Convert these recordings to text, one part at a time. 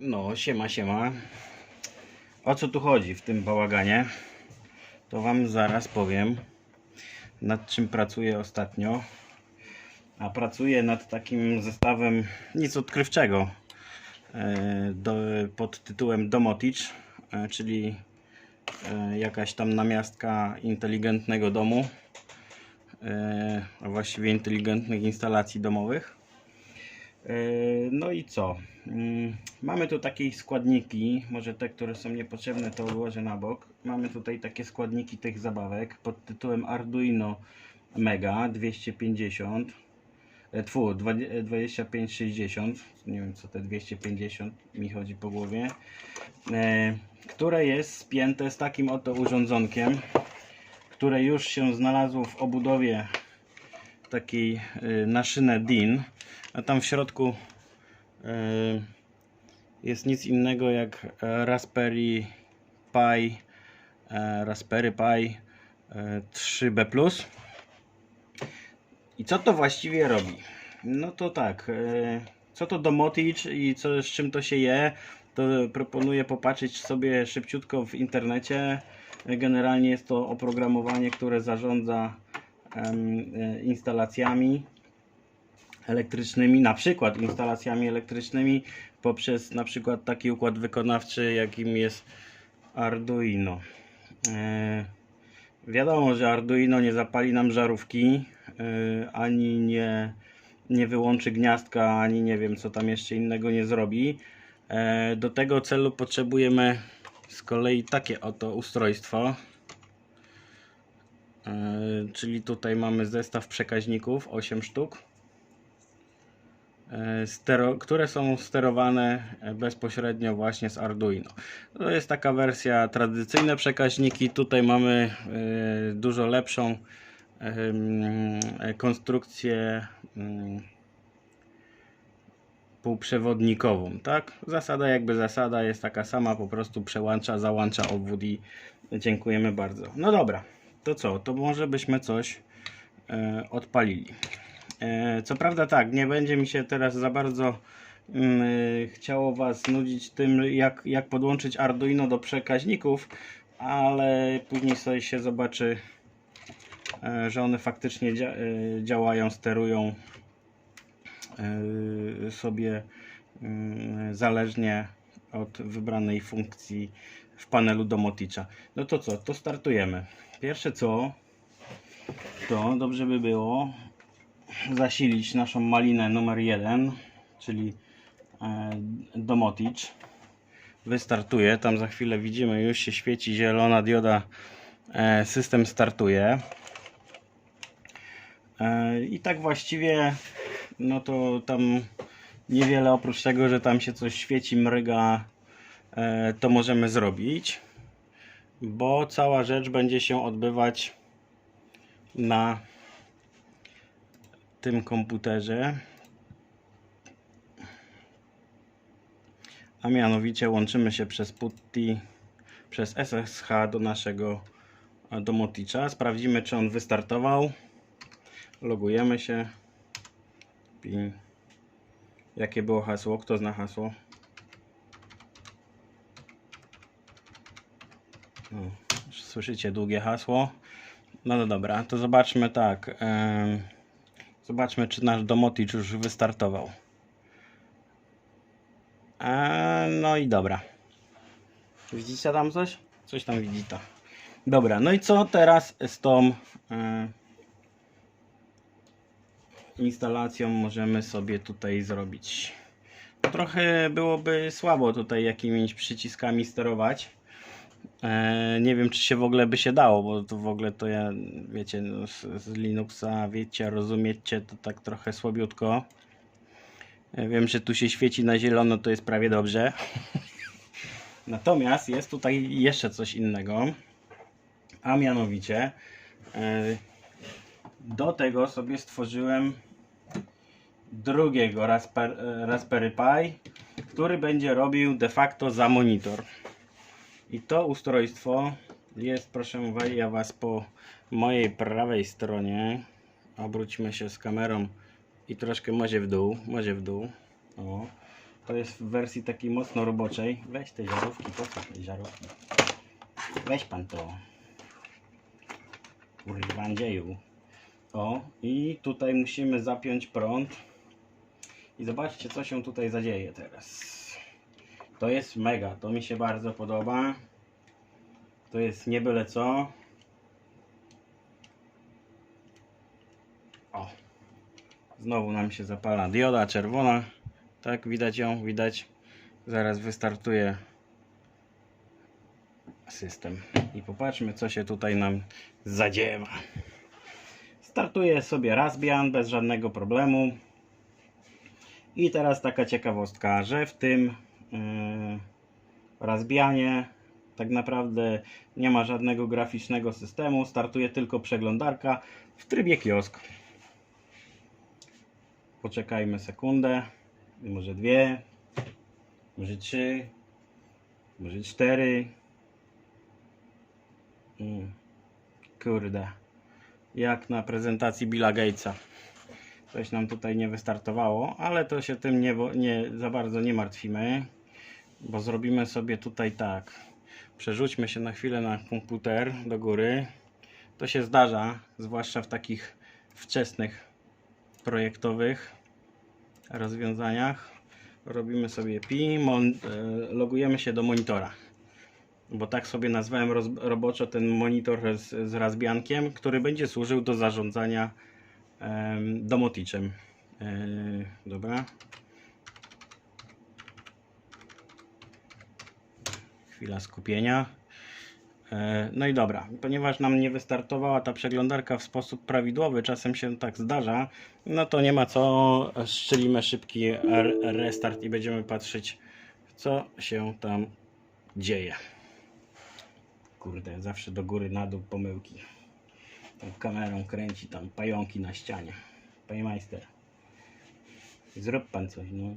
No, siema, siema. O co tu chodzi w tym bałaganie? To Wam zaraz powiem, nad czym pracuję ostatnio. A pracuję nad takim zestawem nic odkrywczego e, do, pod tytułem Domotic, e, czyli e, jakaś tam namiastka inteligentnego domu, a właściwie inteligentnych instalacji domowych. E, No i co? Mm, Mamy tu takie składniki, może te, które są niepotrzebne, to odłożę na bok. Mamy tutaj takie składniki tych zabawek pod tytułem Arduino Mega 250. e, Tfu, 20 2560. Nie wiem co te 250 mi chodzi po głowie. E, Które jest spięte z takim oto urządzonkiem, które już się znalazło w obudowie takiej na szynę DIN, a tam w środku y, jest nic innego jak e, Raspberry Pi e, Raspberry Pi e, 3B+. I co to właściwie robi? No to tak, e, co to Domotic i co, z czym to się je, to proponuję popatrzeć sobie szybciutko w internecie. Generalnie jest to oprogramowanie, które zarządza e, instalacjami elektrycznymi, na przykład instalacjami elektrycznymi poprzez na przykład taki układ wykonawczy, jakim jest Arduino. E, wiadomo, że Arduino nie zapali nam żarówki, e, ani nie, nie wyłączy gniazdka, ani nie wiem co tam jeszcze innego nie zrobi. E, do tego celu potrzebujemy z kolei takie oto ustrojstwo. Czyli tutaj mamy zestaw przekaźników 8 sztuk stero, które są sterowane e, bezpośrednio właśnie z Arduino. To jest taka wersja tradycyjne przekaźniki. Tutaj mamy e, dużo lepszą e, konstrukcję mm, półprzewodnikową, tak? Zasada jakby zasada jest taka sama, po prostu przełącza, załącza obwód i dziękujemy bardzo. No dobra, to co? To może byśmy coś e, odpalili. E, co prawda tak, nie będzie mi się teraz za bardzo mm, e, chciało Was nudzić tym, jak, jak podłączyć Arduino do przekaźników, ale później sobie się zobaczy, e, że one faktycznie dzia działają, sterują sobie mm, zależnie od wybranej funkcji w panelu Domoticza. No to co, to startujemy. Pierwsze co, to dobrze by było zasilić naszą malinę numer 1, czyli e, Domotic. Wystartuje, tam za chwilę widzimy, już się świeci zielona dioda, e, system startuje. E, I tak właściwie, no to tam niewiele oprócz tego, że tam się coś świeci, mryga, to możemy zrobić, bo cała rzecz będzie się odbywać na tym komputerze. A mianowicie łączymy się przez PuTTY, przez SSH do naszego e, Domoticza. Sprawdzimy, czy on wystartował. Logujemy się. I jakie było hasło? Kto zna hasło? Słyszycie długie hasło. No, no dobra, to zobaczmy tak. em, zobaczmy, czy nasz Domotic już wystartował. E, no i dobra. Widzicie tam coś? Coś tam widzicie. Dobra, no i co teraz z tą e, instalacją możemy sobie tutaj zrobić? Trochę byłoby słabo tutaj jakimiś przyciskami sterować. E, nie wiem, czy się w ogóle by się dało, bo to w ogóle to ja, wiecie, no, z, z Linuxa, wiecie, rozumiecie, to tak trochę słabiutko. E, Wiem, że tu się świeci na zielono, to jest prawie dobrze. Natomiast jest tutaj jeszcze coś innego, a mianowicie e, do tego sobie stworzyłem drugiego Raspberry Pi, który będzie robił de facto za monitor. I to ustrojstwo jest, proszę uwagi, ja Was po mojej prawej stronie. Obróćmy się z kamerą i troszkę może w dół, może w dół. O. To jest w wersji takiej mocno roboczej. Weź te żarówki, po co te żarówki? Weź pan to. Kurwa. O, i tutaj musimy zapiąć prąd. I zobaczcie, co się tutaj zadzieje teraz. To jest mega, to mi się bardzo podoba. To jest nie byle co. O. Znowu nam się zapala dioda czerwona. Tak, widać ją, widać. Zaraz wystartuje system. I popatrzmy, co się tutaj nam zadziewa. Startuje sobie Raspbian bez żadnego problemu. I teraz taka ciekawostka, że w tym yy, Raspbianie tak naprawdę nie ma żadnego graficznego systemu, startuje tylko przeglądarka w trybie kiosk. Poczekajmy sekundę, może dwie, może trzy, może cztery. Mm. Kurde, jak na prezentacji Billa Gatesa. Coś nam tutaj nie wystartowało, ale to się tym nie, nie za bardzo nie martwimy, bo zrobimy sobie tutaj tak. Przerzućmy się na chwilę na komputer do góry. To się zdarza, zwłaszcza w takich wczesnych projektowych rozwiązaniach. Robimy sobie pi, e, logujemy się do monitora. Bo tak sobie nazwałem roboczo ten monitor z, z Raspbiankiem, który będzie służył do zarządzania domoticzem. E, dobra. Chwila skupienia. E, No i dobra, ponieważ nam nie wystartowała ta przeglądarka w sposób prawidłowy, czasem się tak zdarza, no to nie ma co, strzelimy szybki restart i będziemy patrzeć, co się tam dzieje. Kurde, zawsze do góry, na dół pomyłki. Tą kamerą kręci tam pająki na ścianie. Panie majster, zrób pan coś, no.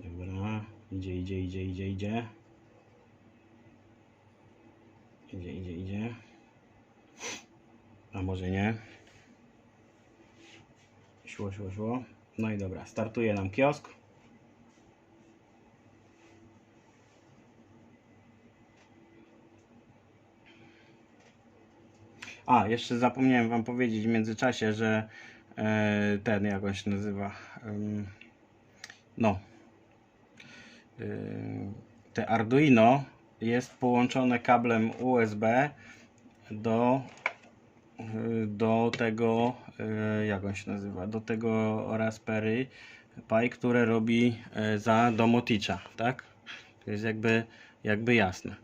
Dobra, idzie, idzie, idzie, idzie, idzie. Idzie, idzie, idzie. A może nie? Szło, szło, szło. No i dobra, startuje nam kiosk. A, jeszcze zapomniałem Wam powiedzieć w międzyczasie, że e, ten, jak on się nazywa, no, te Arduino jest połączone kablem USB do y, do tego y, jak on się nazywa do tego Raspberry Pi, które robi za Domoticza, tak? To jest jakby jakby jasne.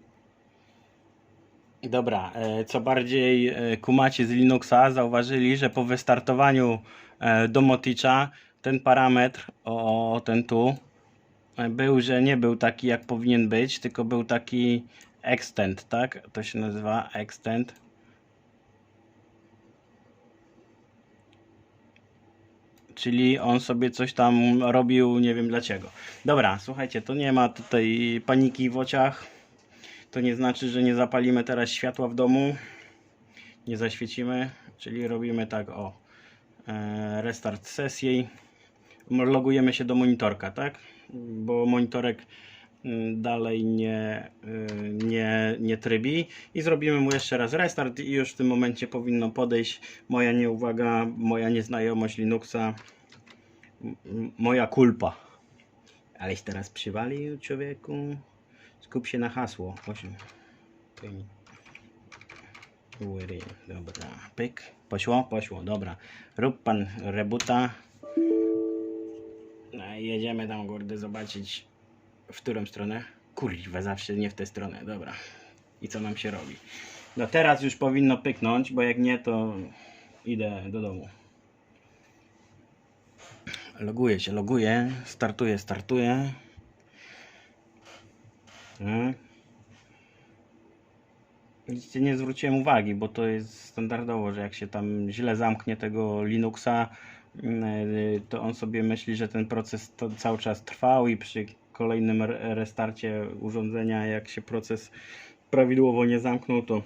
Dobra, co bardziej e, kumaci z Linuxa zauważyli, że po wystartowaniu Domoticza ten parametr, o ten tu, był, że nie był taki jak powinien być, tylko był taki extend, tak? To się nazywa extend. Czyli on sobie coś tam robił, nie wiem dlaczego. Dobra, słuchajcie, to nie ma tutaj paniki w oczach. To nie znaczy, że nie zapalimy teraz światła w domu. Nie zaświecimy, czyli robimy tak o e, restart sesji. Logujemy się do monitorka, tak? Bo monitorek mm, dalej nie, y, nie, nie trybi i zrobimy mu jeszcze raz restart i już w tym momencie powinno podejść moja nieuwaga, moja nieznajomość Linuxa, moja kulpa. Aleś teraz przywalił człowieku. Skup się na hasło. Osiem. Pym. Ury. Dobra. Pyk. Poszło? Poszło. Dobra. Rób pan rebuta. No i jedziemy tam kurde zobaczyć w którą stronę. Kurwa, zawsze nie w tę stronę. Dobra. I co nam się robi? No teraz już powinno pyknąć, bo jak nie to idę do domu. Loguję się, loguję. Startuję, startuję. Tak. Widzicie, nie zwróciłem uwagi, bo to jest standardowo, że jak się tam źle zamknie tego Linuxa, to on sobie myśli, że ten proces cały czas trwał i przy kolejnym re- restarcie urządzenia, jak się proces prawidłowo nie zamknął, to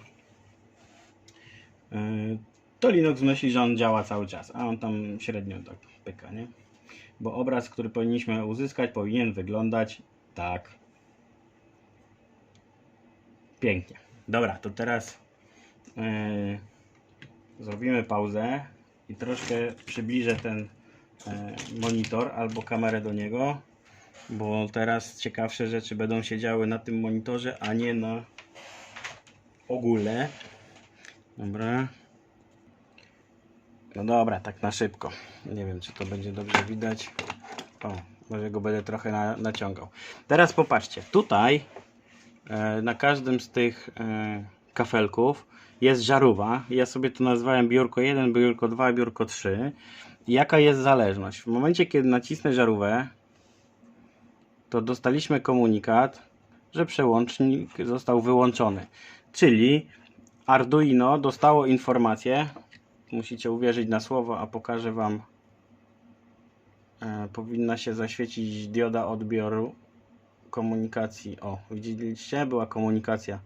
yy, to Linux myśli, że on działa cały czas, a on tam średnio tak pyka, nie? Bo obraz, który powinniśmy uzyskać, powinien wyglądać tak. Pięknie. Dobra, to teraz yy, zrobimy pauzę i troszkę przybliżę ten yy, monitor albo kamerę do niego, bo teraz ciekawsze rzeczy będą się działy na tym monitorze, a nie na ogóle. Dobra. No dobra, tak na szybko. Nie wiem, czy to będzie dobrze widać. O, może go będę trochę na, naciągał. Teraz popatrzcie, tutaj e, na każdym z tych e, kafelków jest żarówa. Ja sobie to nazwałem biurko 1, biurko 2, biurko 3. I Jaka jest zależność? W momencie, kiedy nacisnę żarówę, to dostaliśmy komunikat, że przełącznik został wyłączony. Czyli Arduino dostało informację, musicie uwierzyć na słowo, a pokażę Wam. E, powinna się zaświecić dioda odbioru komunikacji. O, widzieliście? Była komunikacja.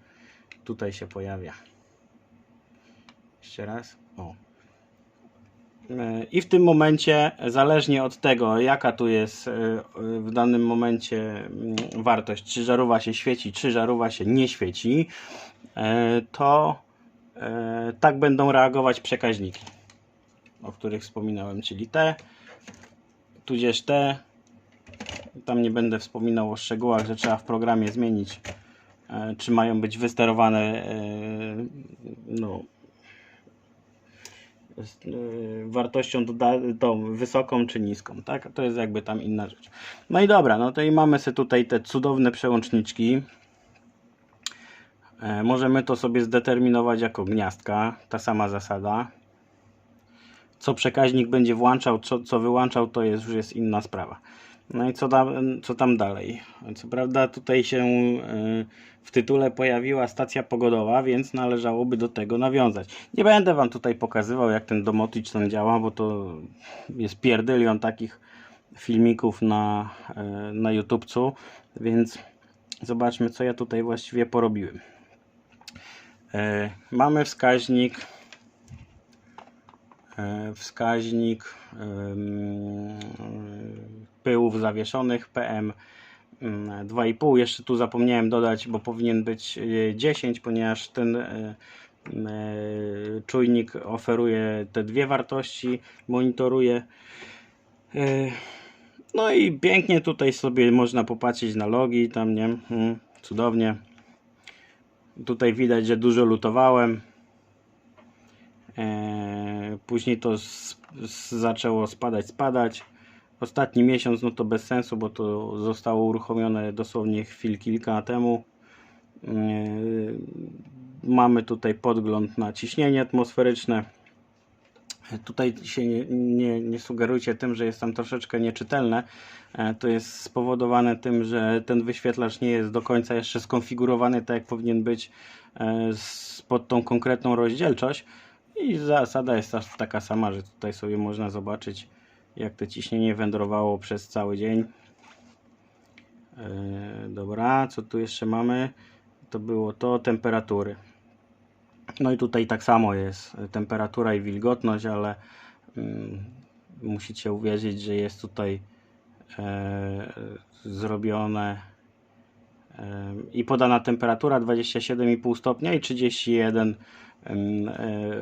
Tutaj się pojawia. Jeszcze raz. O. E, I w tym momencie, zależnie od tego, jaka tu jest e, w danym momencie mm, wartość, czy żarówa się świeci, czy żarówa się nie świeci, e, to tak będą reagować przekaźniki, o których wspominałem, czyli te, tudzież te. Tam nie będę wspominał o szczegółach, że trzeba w programie zmienić, czy mają być wysterowane e, no, y, wartością tą wysoką czy niską, tak? To jest jakby tam inna rzecz. No i dobra, no to i mamy sobie tutaj te cudowne przełączniczki. E, możemy to sobie zdeterminować jako gniazdka, ta sama zasada. Co przekaźnik będzie włączał, co, co wyłączał, to jest, już jest inna sprawa. No i co tam, co tam dalej? Co prawda tutaj się y, w tytule pojawiła stacja pogodowa, więc należałoby do tego nawiązać. Nie będę Wam tutaj pokazywał jak ten domoticz tam działa, bo to jest pierdylion takich filmików na, y, na YouTubcu, więc zobaczmy co ja tutaj właściwie porobiłem. Y, mamy wskaźnik wskaźnik em, pyłów zawieszonych PM mm, 2,5 jeszcze tu zapomniałem dodać, bo powinien być e, 10 ponieważ ten e, e, czujnik oferuje te dwie wartości monitoruje. E, no i pięknie tutaj sobie można popatrzeć na logi tam nie? Mm, cudownie. Tutaj widać, że dużo lutowałem. E, Później to zaczęło spadać, spadać. Ostatni miesiąc, no to bez sensu, bo to zostało uruchomione dosłownie chwil kilka temu. E, Mamy tutaj podgląd na ciśnienie atmosferyczne. E, Tutaj się nie, nie, nie sugerujcie tym, że jest tam troszeczkę nieczytelne. E, To jest spowodowane tym, że ten wyświetlacz nie jest do końca jeszcze skonfigurowany tak, jak powinien być e, pod tą konkretną rozdzielczość. I zasada jest ta- taka sama, że tutaj sobie można zobaczyć, jak to ciśnienie wędrowało przez cały dzień. E, dobra, co tu jeszcze mamy? To było to, temperatury. No i tutaj tak samo jest temperatura i wilgotność, ale mm, musicie uwierzyć, że jest tutaj e, zrobione e, i podana temperatura 27,5 stopnia i 31 em, e,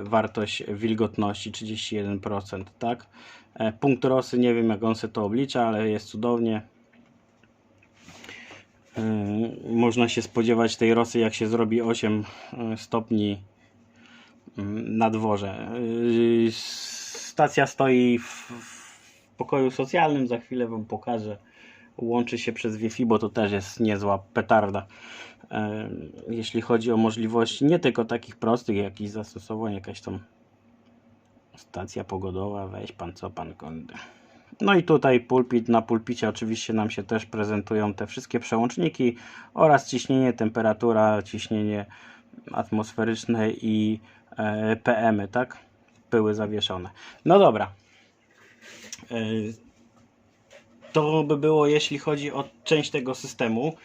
wartość wilgotności 31%, tak? E, Punkt rosy, nie wiem jak on se to oblicza, ale jest cudownie. E, Można się spodziewać tej rosy, jak się zrobi 8 e, stopni mm, na dworze. E, Stacja stoi w pokoju socjalnym, za chwilę Wam pokażę. Łączy się przez Wi-Fi, bo to też jest niezła petarda. E, Jeśli chodzi o możliwości nie tylko takich prostych, jakichś zastosowań, jakaś tam stacja pogodowa, weź pan co pan kądy. No i tutaj pulpit, na pulpicie oczywiście nam się też prezentują te wszystkie przełączniki oraz ciśnienie, temperatura, ciśnienie atmosferyczne i e, PM-y, tak? Pyły zawieszone. No dobra. To by było jeśli chodzi o część tego systemu.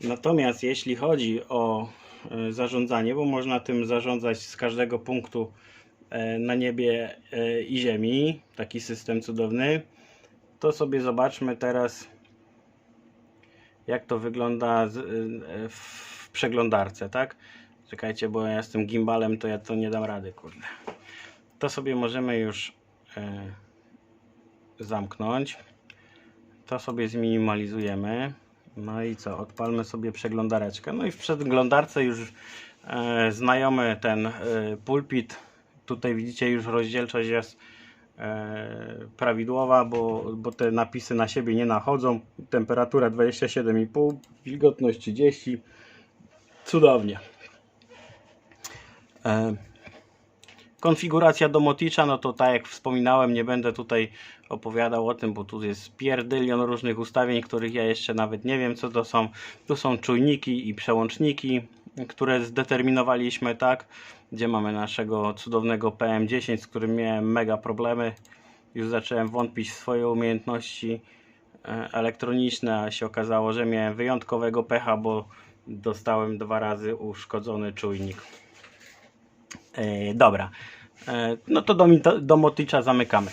Natomiast jeśli chodzi o e, zarządzanie, bo można tym zarządzać z każdego punktu e, na niebie e, i ziemi, taki system cudowny, to sobie zobaczmy teraz jak to wygląda w przeglądarce, tak? Czekajcie, bo ja z tym gimbalem to ja to nie dam rady, kurde. To sobie możemy już zamknąć. To sobie zminimalizujemy. No i co? Odpalmy sobie przeglądareczkę. No i w przeglądarce już e, znajomy ten e, pulpit. Tutaj widzicie już rozdzielczość jest e, prawidłowa, bo, bo te napisy na siebie nie nachodzą. Temperatura 27,5, wilgotność 30. Cudownie. E, konfiguracja domoticza, no to tak jak wspominałem, nie będę tutaj opowiadał o tym, bo tu jest pierdylion różnych ustawień, których ja jeszcze nawet nie wiem co to są. Tu są czujniki i przełączniki, które zdeterminowaliśmy, tak? Gdzie mamy naszego cudownego PM10, z którym miałem mega problemy. Już zacząłem wątpić w swoje umiejętności e, elektroniczne, a się okazało, że miałem wyjątkowego pecha, bo dostałem dwa razy uszkodzony czujnik. E, dobra, e, no to domito- domoticza zamykamy.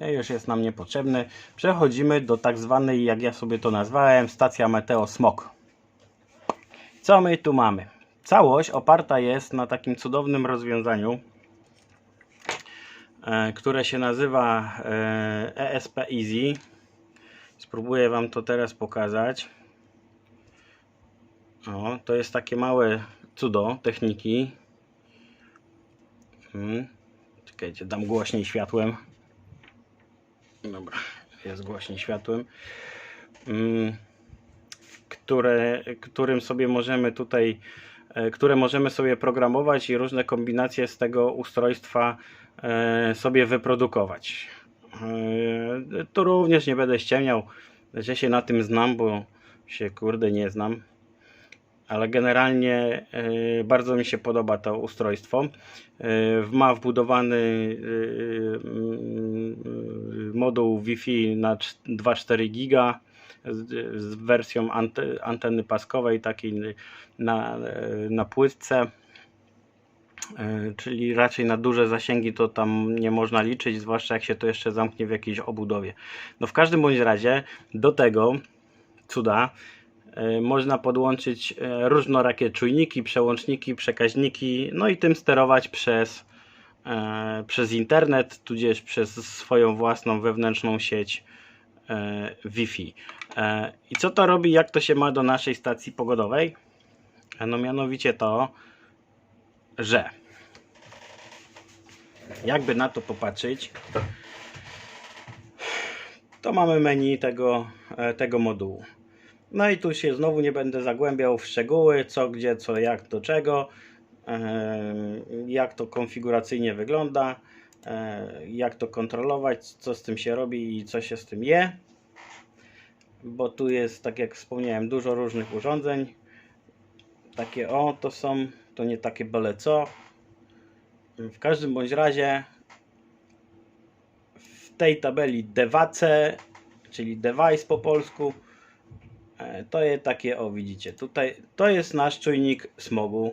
E, Już jest nam niepotrzebny. Przechodzimy do tak zwanej, jak ja sobie to nazwałem, stacja Meteo Smog. Co my tu mamy? Całość oparta jest na takim cudownym rozwiązaniu, e, które się nazywa e, ESP Easy. Spróbuję Wam to teraz pokazać. O, to jest takie małe cudo techniki. Hmm. Czekajcie, dam głośniej światłem. Dobra, jest głośniej światłem. Mm, które, którym sobie możemy tutaj, e, które możemy sobie programować i różne kombinacje z tego ustrojstwa e, sobie wyprodukować. E, Tu również nie będę ściemniał, że się na tym znam, bo się kurde nie znam ale generalnie e, bardzo mi się podoba to ustrojstwo. E, Ma wbudowany mm, moduł Wi-Fi na cz- 2,4 giga z, wersją ante, anteny paskowej takiej na, na płytce. Czyli raczej na duże zasięgi to tam nie można liczyć, zwłaszcza jak się to jeszcze zamknie w jakiejś obudowie. No w każdym bądź razie do tego cuda można podłączyć e, różnorakie czujniki, przełączniki, przekaźniki, no i tym sterować przez, e, przez internet, tudzież przez swoją własną wewnętrzną sieć e, Wi-Fi. E, I co to robi, jak to się ma do naszej stacji pogodowej? E, No mianowicie to, że jakby na to popatrzeć, to mamy menu tego, e, tego modułu. No i tu się znowu nie będę zagłębiał w szczegóły, co, gdzie, co, jak, do czego, e, jak to konfiguracyjnie wygląda, e, jak to kontrolować, co z tym się robi i co się z tym je. Bo tu jest, tak jak wspomniałem, dużo różnych urządzeń. Takie o, to są, to nie takie byle co. W każdym bądź razie w tej tabeli dewace, czyli device po polsku, to jest takie, o widzicie, tutaj to jest nasz czujnik smogu,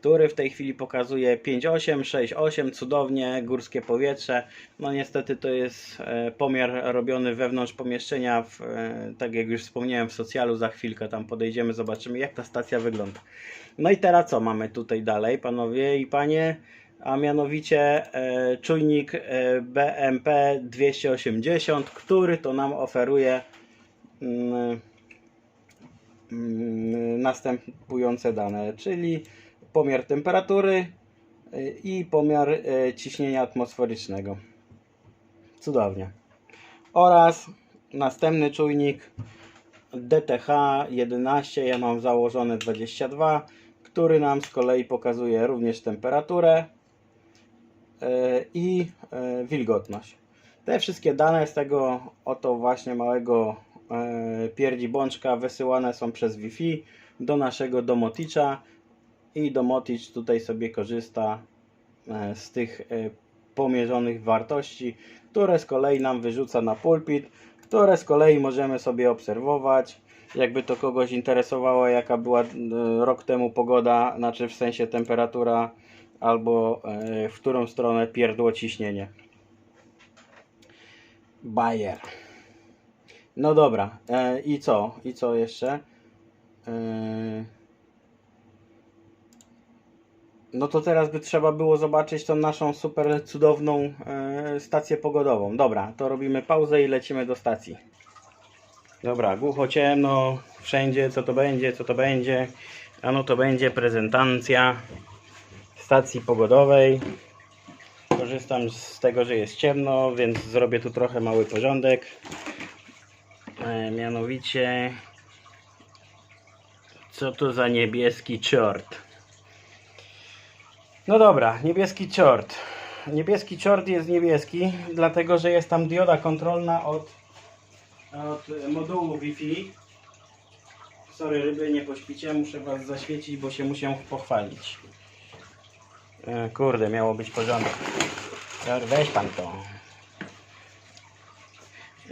który w tej chwili pokazuje 5,8, 6,8, cudownie, górskie powietrze. No niestety to jest e, pomiar robiony wewnątrz pomieszczenia, w, e, tak jak już wspomniałem w socjalu, za chwilkę tam podejdziemy, zobaczymy jak ta stacja wygląda. No i teraz co mamy tutaj dalej, panowie i panie? A mianowicie e, czujnik e, BMP 280, który to nam oferuje mm, następujące dane, czyli pomiar temperatury y, i pomiar y, ciśnienia atmosferycznego. Cudownie. Oraz następny czujnik DTH 11, ja mam założone 22, który nam z kolei pokazuje również temperaturę y, i wilgotność. Te wszystkie dane z tego oto właśnie małego pierdzi bączka wysyłane są przez Wi-Fi do naszego domoticza i domoticz tutaj sobie korzysta e, z tych e, pomierzonych wartości, które z kolei nam wyrzuca na pulpit, które z kolei możemy sobie obserwować. Jakby to kogoś interesowało, jaka była e, rok temu pogoda, znaczy w sensie temperatura albo e, w którą stronę pierdło ciśnienie. Bayer. No dobra, e, i co? I co jeszcze? E, no to teraz by trzeba było zobaczyć tą naszą super cudowną e, stację pogodową. Dobra, to robimy pauzę i lecimy do stacji. Dobra, głucho ciemno, wszędzie co to będzie, co to będzie. A no to będzie prezentacja stacji pogodowej. Korzystam z tego, że jest ciemno, więc zrobię tu trochę mały porządek. E, mianowicie, co to za niebieski czort? No dobra, niebieski czort. Niebieski czort jest niebieski, dlatego że jest tam dioda kontrolna od, od modułu Wi-Fi. Sorry, ryby, nie pośpicie, muszę Was zaświecić, bo się muszę pochwalić. E, kurde, miało być porządek. Weź Pan to.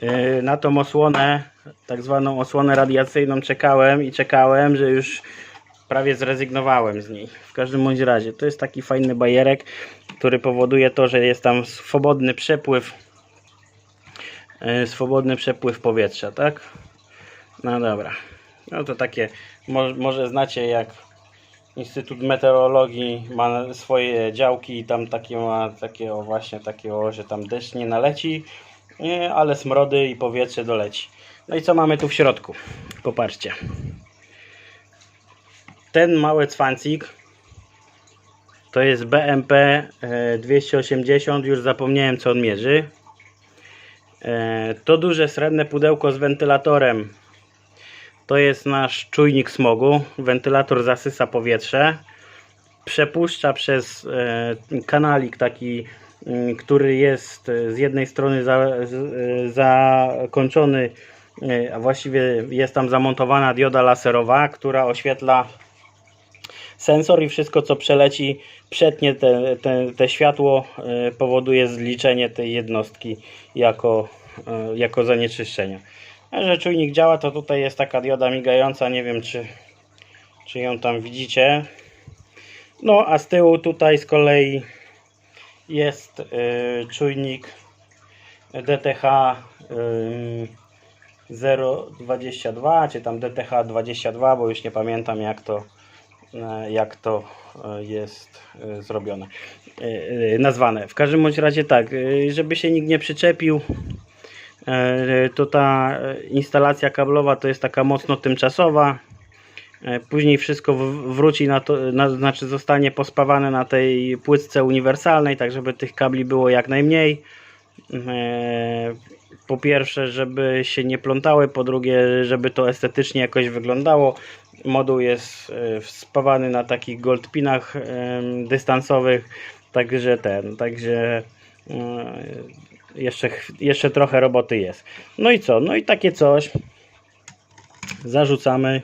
E, na tą osłonę, tak zwaną osłonę radiacyjną czekałem i czekałem, że już prawie zrezygnowałem z niej. W każdym bądź razie, to jest taki fajny bajerek, który powoduje to, że jest tam swobodny przepływ e, swobodny przepływ powietrza, tak? No dobra. No to takie, mo może znacie jak Instytut Meteorologii ma swoje działki i tam takie ma takie o właśnie takie o, że tam deszcz nie naleci, nie, ale smrody i powietrze doleci. No i co mamy tu w środku? Popatrzcie. Ten mały cwancik to jest BMP e, 280, już zapomniałem co on mierzy. E, To duże srebrne pudełko z wentylatorem to jest nasz czujnik smogu. Wentylator zasysa powietrze. Przepuszcza przez e, kanalik taki, który jest e, z jednej strony e, zakończony, a właściwie jest tam zamontowana dioda laserowa, która oświetla sensor i wszystko co przeleci, przetnie te, te, te światło, powoduje zliczenie tej jednostki jako, jako zanieczyszczenia. A że czujnik działa, to tutaj jest taka dioda migająca, nie wiem czy, czy ją tam widzicie. No a z tyłu tutaj z kolei jest y, czujnik DTH y, 022, czy tam DTH 22, bo już nie pamiętam jak to, e, jak to jest zrobione, nazwane. W każdym bądź razie tak, żeby się nikt nie przyczepił, to ta instalacja kablowa to jest taka mocno tymczasowa. E, Później wszystko wróci na to, na, znaczy zostanie pospawane na tej płytce uniwersalnej, tak żeby tych kabli było jak najmniej. E, Po pierwsze, żeby się nie plątały, po drugie, żeby to estetycznie jakoś wyglądało. Moduł jest e, spawany na takich goldpinach dystansowych, także ten, także jeszcze, jeszcze trochę roboty jest. No i co? No i takie coś zarzucamy.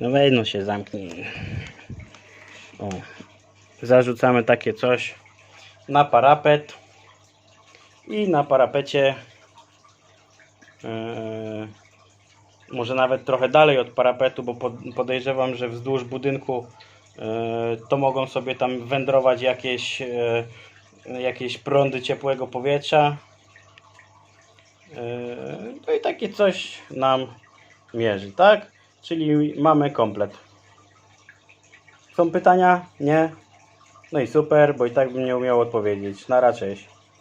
No weź no się zamknij. O. Zarzucamy takie coś na parapet i na parapecie e, może nawet trochę dalej od parapetu, bo pod, podejrzewam, że wzdłuż budynku e, to mogą sobie tam wędrować jakieś, e, jakieś prądy ciepłego powietrza. E, No i takie coś nam mierzy, tak? Czyli mamy komplet. Są pytania? Nie? No i super, bo i tak bym nie umiał odpowiedzieć. Na cześć.